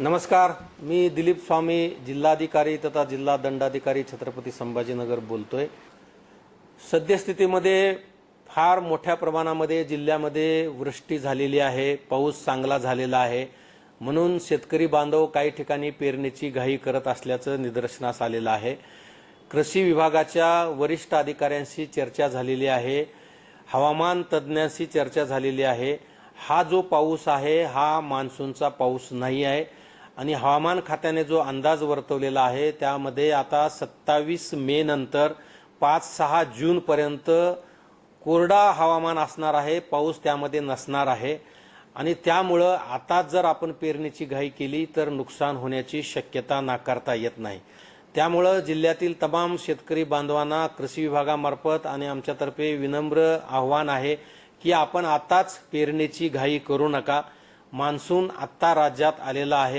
नमस्कार मी दिलीप स्वामी जिल्हाधिकारी तथा जिल्हा दंडाधिकारी छत्रपती संभाजीनगर बोलतोय. सद्यस्थितीमध्ये फार मोठ्या प्रमाणामध्ये जिल्ह्यामध्ये वृष्टी झालेली आहे पाऊस चांगला झालेला आहे. म्हणून शेतकरी बांधव काही ठिकाणी पेरणीची घाई करत असल्याचं निदर्शनास आलेलं आहे. कृषी विभागाच्या वरिष्ठ अधिकाऱ्यांशी चर्चा झालेली आहे. हवामान तज्ज्ञांशी चर्चा झालेली आहे. हा जो पाऊस आहे हा मान्सूनचा पाऊस नाही आहे. आणि हवामान खात्याने जो अंदाज वर्तवलेला आहे त्यामध्ये आता सत्तावीस मे नंतर पाच सहा जून पर्यंत कोरडा हवामान असणार आहे पाऊस त्यामध्ये नसणार आहे. आणि त्यामुळं आता जर आपण पेरणीची घाई केली तर नुकसान होण्याची शक्यता नाकारता येत नाही. त्यामुळं जिल्ह्यातील तमाम शेतकरी बांधवांना कृषी विभागामार्फत आणि आमच्यातर्फे विनम्र आव्हान आहे की आपण आताच पेरणीची घाई करू नका. मान्सून आत्ता राज्यात आलेला आहे.